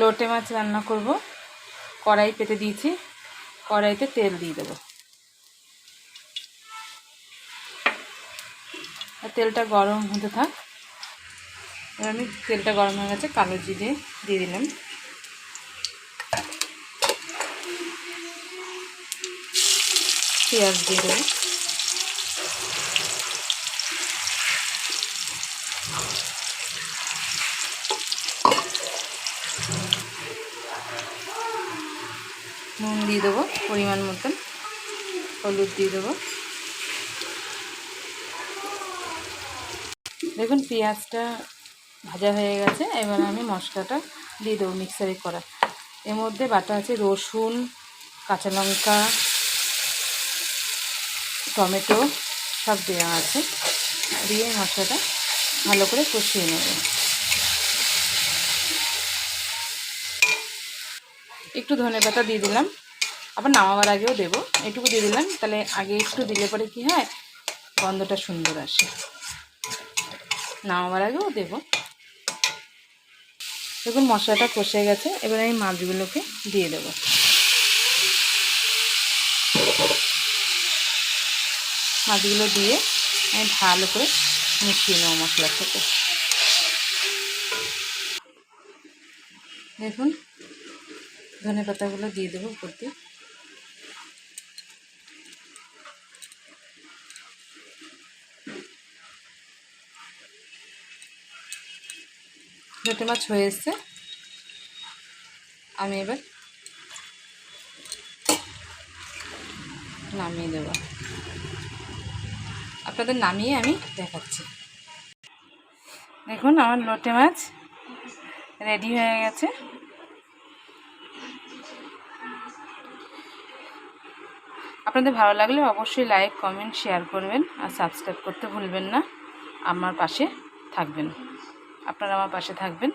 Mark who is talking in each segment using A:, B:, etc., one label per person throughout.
A: লোটে মাছ রান্না করব। কড়াই পেতে দিয়েছি। কড়াইতে তেল দিয়ে দেবো। তেলটা গরম হতে থাক। আমি তেলটা গরম হয়ে গেছে, কালো জিরে দিয়ে দিলাম। পেঁয়াজ দিয়ে দেবো। নুন দিয়ে দেবো, পরিমাণ মতন। হলুদ দিয়ে দেবো। দেখুন, পেঁয়াজটা ভাজা হয়ে গেছে, এবার আমি মশলাটা দিয়ে দেবো মিক্সারে করা। এর মধ্যে বাটা আছে রসুন, কাঁচা লঙ্কা, টমেটো, সব দেওয়া আছে। দিয়ে মশলাটা ভালো করে কষিয়ে নেব। একটু ধনে পাতা দিয়ে দিলাম। আবার নামাবার আগেও দেবো। এটুকু দিয়ে দিলাম। তাহলে আগে একটু দিলে পরে কি হয়? গন্ধটা সুন্দর আসে। নামাবার আগেও দেবো। দেখুন, মশলাটা কষে গেছে। এবার আমি মাছগুলোকে দিয়ে দেবো। মাছগুলো দিয়ে আমি ভালো করে মিশিয়ে নেব মশলার সাথে। দেখুন ধনে পাতাগুলো দিয়ে দেবো দিয়ে। লোটে মাছ হয়ে এসছে। আমি এবার নামিয়ে দেব। আপনাদের নামিয়ে আমি দেখাচ্ছি। দেখুন আমার লোটে মাছ রেডি হয়ে গেছে। আপনাদের ভালো লাগলে অবশ্যই লাইক কমেন্ট শেয়ার করবেন আর সাবস্ক্রাইব করতে ভুলবেন না। আমার পাশে থাকবেন। আপনারা আমার পাশে থাকবেন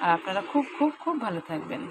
A: আর আপনারা খুব খুব খুব ভালো থাকবেন।